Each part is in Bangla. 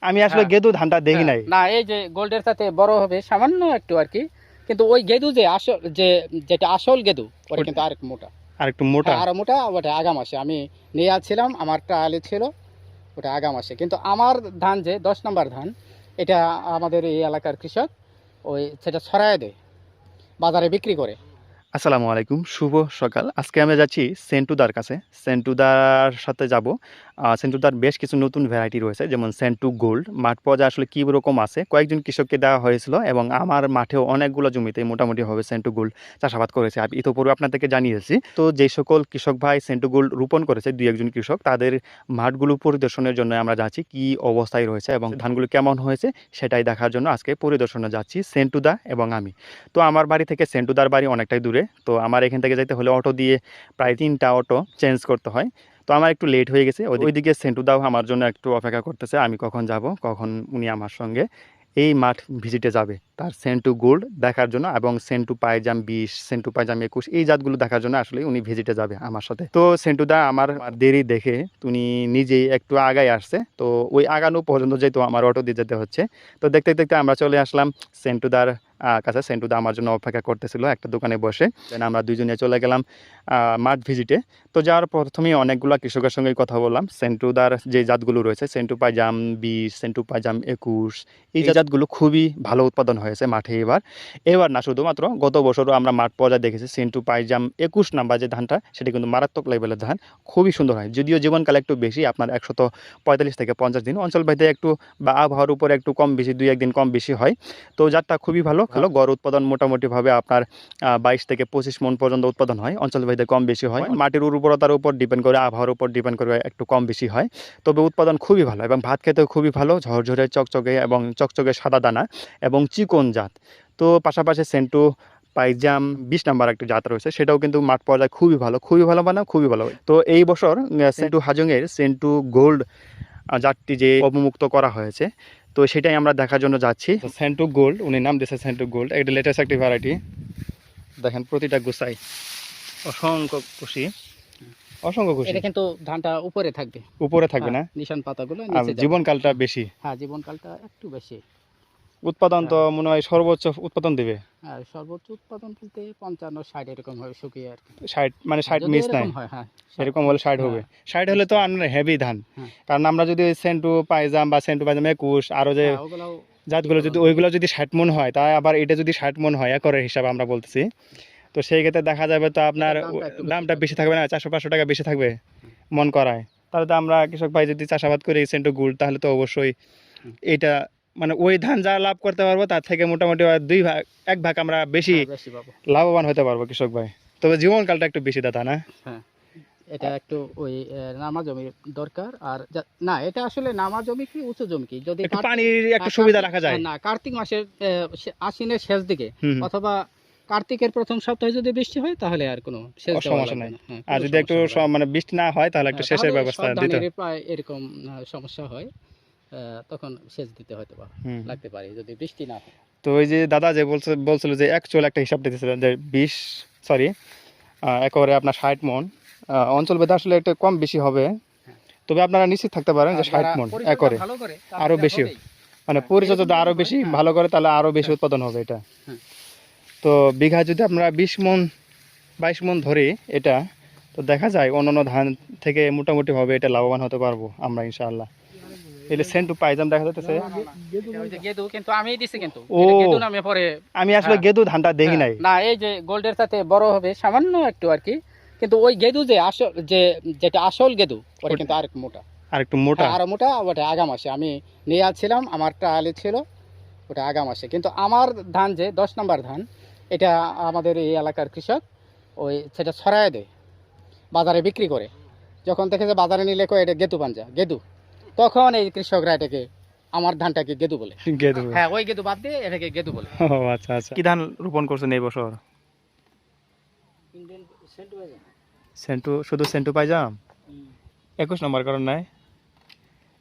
আমি আসলে হ্যাঁ। গেদু ধানটা দেখি নাই। না এই যে গোল্ডের সাথে বড় হবে সামান্য একটু আর কি। কিন্তু ওই গেদু যে আসল যে যেটা আসল গেদু ওটা কিন্তু আরেক মোটা। আর একটু মোটা। হ্যাঁ, আরও মোটা ওটা আগাম আসে আমি নিয়ে আসছিলাম আমার ট্রায়ালে ছিল ওটা আগাম আসে কিন্তু আমার ধান যে দশ নম্বর ধান এটা আমাদের এই এলাকার কৃষক ওই সেটা ছড়ায় দেয় বাজারে বিক্রি করে। আসসালামু আলাইকুম শুভ সকাল। আজকে আমরা যাচ্ছি সেন্টুদার কাছে। সেন্টুদার সাথে যাব। সেন্টুদার বেশ কিছু নতুন ভ্যারাইটি রয়েছে যেমন সেন্টু গোল্ড। মাঠ পর্যায়ে আসলে কী রকম আছে? কয়েকজন কৃষককে দেওয়া হয়েছিল এবং আমার মাঠেও অনেকগুলো জমিতে মোটামুটি হবে সেন্টু গোল্ড চাষাবাদ করেছে। আর ইতোপূর্বে আপনাদেরকে জানিয়েছি তো যেই সকল কৃষক ভাই সেন্টু গোল্ড রোপণ করেছে দুই একজন কৃষক তাদের মাঠগুলো পরিদর্শনের জন্য আমরা যাচ্ছি কি অবস্থায় রয়েছে এবং ধানগুলো কেমন হয়েছে সেটাই দেখার জন্য আজকে পরিদর্শনে যাচ্ছি সেন্টুদা এবং আমি। তো আমার বাড়ি থেকে সেন্টুদার বাড়ি অনেকটাই দূরে। তো আমার এখান থেকে যেতে হলে অটো দিয়ে প্রায় তিনটা অটো চেঞ্জ করতে হয়। তো আমার একটু লেট হয়ে গেছে ওই- ওইদিকে সেন্টুদাও আমার জন্য একটু অপেক্ষা করতেছে আমি কখন যাব কখন উনি আমার সঙ্গে। এই মাঠ ভিজিটে যাবে তার সেন্টু গোল্ড দেখার জন্য এবং সেন্টু পায়জাম বিশ সেন্টু পায়জাম একুশ এই জাতগুলো দেখার জন্য আসলে উনি ভিজিটে যাবে আমার সাথে। তো সেন্টুদা আমার দেরি দেখে উনি নিজেই একটু আগায় আসছে তো ওই আগানো পর্যন্ত যেহেতু আমার অটো দিয়ে যেতে হচ্ছে তো দেখতে দেখতে আমরা চলে আসলাম সেন্টুদার কাছে সেন্টুদা আমার জন্য অপেক্ষা করতেছিল একটা দোকানে বসে। দেন আমরা দুজনে চলে গেলাম মাঠ ভিজিটে। তো যাওয়ার প্রথমেই অনেকগুলো কৃষকের সঙ্গে কথা বললাম। সেন্টুদার যে জাতগুলো রয়েছে সেন্টু পাইজাম বিশ সেন্টু পাইজাম একুশ এই জাতগুলো খুবই ভালো উৎপাদন হয়েছে মাঠে এবার। এবার না শুধুমাত্র গত বছরও আমরা মাঠ পর্যায়ে দেখেছি সেন্টু পাইজাম একুশ নাম্বার যে ধানটা সেটা কিন্তু মারাত্মক লেভেলের ধান খুবই সুন্দর হয়। যদিও জীবনকাল একটু বেশি আপনার একশত পঁয়তাল্লিশ থেকে পঞ্চাশ দিন। অঞ্চল ভেদে একটু বা আবহাওয়ার উপরে একটু কম বেশি দুই একদিন কম বেশি হয়। তো জাতটা খুবই ভালো। ভালো গড় উৎপাদন মোটামুটিভাবে আপনার বাইশ থেকে পঁচিশ মন পর্যন্ত উৎপাদন হয়। অঞ্চল ভেদে কম বেশি হয়। মাটির উর্বরতার উপর ডিপেন্ড করে আবহাওয়ার উপর ডিপেন্ড করে একটু কম বেশি হয়। তবে উৎপাদন খুবই ভালো এবং ভাত খেতেও খুবই ভালো। ঝরঝরে চকচকে এবং চকচকে সাদা দানা এবং চিকন জাত। তো পাশাপাশি সেন্টু পাইজাম বিশ নাম্বার একটা জাত রয়েছে। সেটাও কিন্তু মাঠ পর্যায়ে খুবই ভালো। খুবই ভালো মানে খুবই ভালো। তো এই বছর সেন্টু হাজংয়ের সেন্টু গোল্ড জাতটি যে অবমুক্ত করা হয়েছে তো সেটাই আমরা দেখার জন্য যাচ্ছি। স্যান্টু গোল্ড উনি নাম দিয়েছে সেন্টু গোল্ড একটা লেটেস্ট একটি ভ্যারাইটি দেখেন প্রতিটা গুসাই অসংখ্য খুশি অসংখ্য খুশি এটা কিন্তু ধানটা উপরে থাকবে। উপরে থাকবে না? হ্যাঁ, নিশান পাতাগুলো আর নিচে যাবে। জীবনকালটা বেশি। হ্যাঁ জীবনকালটা একটু বেশি। উৎপাদন তো মনে হয় সর্বোচ্চ উৎপাদন দেবে? আর সর্বোচ্চ উৎপাদন বলতে পঞ্চান্ন ষাট এরকম হবে শুকিয়ে আর ষাট মানে ষাট মিস নাই? এরকম হ্যাঁ এরকম হলে ষাট হবে। ষাট হলে তো আপনার হেভি ধান। হ্যাঁ। কারণ আমরা যদি সেন্টু পাইজাম বা সেন্টু পাইজাম একুশ আরও যে হ্যাঁ, জাতগুলো যদি ওইগুলো যদি ষাট মন হয় তাই আবার এটা যদি ষাট মন হয় একরের হিসাবে আমরা বলতেছি। তো সেই ক্ষেত্রে দেখা যাবে তো আপনার দামটা বেশি থাকবে। না চারশো পাঁচশো টাকা বেশি থাকবে মন করায়। তাহলে তো আমরা কৃষক ভাই যদি চাষাবাদ করি সেন্টু গুড় তাহলে তো অবশ্যই এটা মানে ওই ধান যা লাভ করতে পারব তার থেকে মোটামুটি দুই ভাগ এক ভাগ আমরা বেশি হ্যাঁ, লাভবান হতে পারব কৃষক ভাই। তবে জীবনকালটা একটু বেশি দাদা না? এটা একটু ওই নামা জমির দরকার আর না এটা আসলে নামা জমি কি উঁচু জমি কি? যদি পানির একটু হ্যাঁ, সুবিধা রাখা যায়। না কার্তিক মাসের আশ্বিনের শেষ দিকে অথবা কার্তিকের প্রথম সপ্তাহে যদি বৃষ্টি হয় তাহলে আর কোনো সমস্যা নাই। হ্যাঁ, আর যদি একটু মানে বৃষ্টি না হয় তাহলে একটু। সেচের ব্যবস্থা দিতে প্রায় এরকম সমস্যা হয়। তখন সেচ দিতে হয়তো বা লাগতে পারে যদি বৃষ্টি না হয়। তো ওই যে দাদা যে বলছে বলছিল যে অ্যাকচুয়াল একটা হিসাব দিতেছিলেন যে বিশ সরি একবারে আপনার ষাট মন। অঞ্চল ভেদে আসলে একটা কম বেশি হবে। তবে আপনারা নিশ্চিত থাকতে পারেন যে ষাট মন একরে ভালো করে, তারা আরও বেশি মানে হ্যাঁ, পরিচর্যা যদি এরকম আরও বেশি ভালো করে তাহলে আরও বেশি হ্যাঁ। উৎপাদন হবে এটা। তো বিঘা যদি আপনারা বিশ মন বাইশ মন ধরে এটা তো দেখা যায় অন্যান্য ধান থেকে মোটামুটি ভাবে এটা লাভবান হতে পারব আমরা ইনশাআল্লাহ। এটা সেন্টু পাইজাম দেখা যাচ্ছে এটা ওই যে গেদু কিন্তু আমিই দিছি কিন্তু। ও। গেদু নামে পরে আমি আসলে হ্যাঁ। গেদু ধানটা দেখি হ্যাঁ, নাই না এই যে গোল্ডের সাথে বড় হবে সামান্য একটু আর কি। কিন্তু ওই গেদু যে আসল যে যেটা আসল গেদু ওটা কিন্তু আরেক মোটা। আর একটু মোটা। হ্যাঁ, আরও মোটা ওটা আগাম আসে। আমি নিয়ে আসছিলাম আমার ট্রায়ালে ছিল ওটা আগাম আসে। কিন্তু আমার ধান যে দশ নম্বর ধান এটা আমাদের এই এলাকার কৃষক ওই সেটা ছড়ায় দেয় বাজারে বিক্রি করে। যখন দেখে যে বাজারে নিলে কয় এটা গেদু পাঞ্জা গেদু। তখন এই কৃষকরা এটাকে আমার ধানটাকে গেদু বলে। গেদু হ্যাঁ ওই গেদু বাদ দিয়ে এটাকে গেদু বলে। ও আচ্ছা আচ্ছা। কি ধান রোপণ করছেন এই বছর? সেন্টু শুধু সেন্টু পাইজাম? একুশ নম্বর করেন নাই?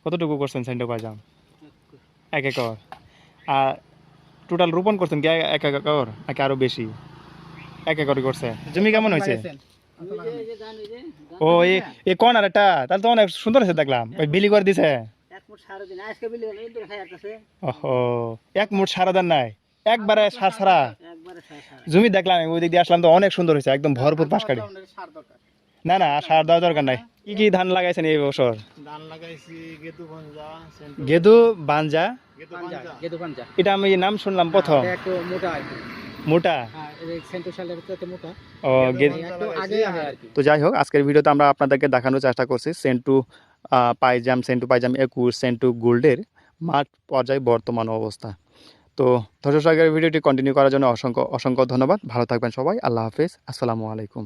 কতটুকু করছেন সেন্টু পাইজাম? এক একর। আর টোটাল রোপণ করছেন কি এক একর নাকি আরও বেশি? এক একরই করছে। জমি কেমন হয়েছে? ও এই এই কোন আর একটা তাহলে তো অনেক সুন্দর হয়েছে দেখলাম। ওই বিলি করে দিছে। ওহো এক মুঠ সারা দেন নাই একবারে সার সারা জমি দেখলাম আমি ওই দিক দিয়ে আসলাম তো অনেক সুন্দর হয়েছে একদম ভরপুর পাশ কাটি না না সার দেওয়ার দরকার নাই। কি কি ধান লাগাইছেন এই বছর? ধান লাগাইছি গেদু বাঞ্জা গেদু এটা আমি নাম শুনলাম প্রথম। মোটা মোটা? হ্যাঁ তো ও যাই হোক আজকের ভিডিওতে আমরা আপনাদেরকে দেখানোর চেষ্টা করছি সেন্টু পাইজাম সেন্টু পাইজাম একুশ সেন্টু গোল্ডের মাঠ পর্যায়ে বর্তমান অবস্থা। তো ধৈর্য সহকারে ভিডিওটি কন্টিনিউ করার জন্য অসংখ্য অসংখ্য ধন্যবাদ। ভালো থাকবেন সবাই। আল্লাহ হাফিজ। আসসালামু আলাইকুম।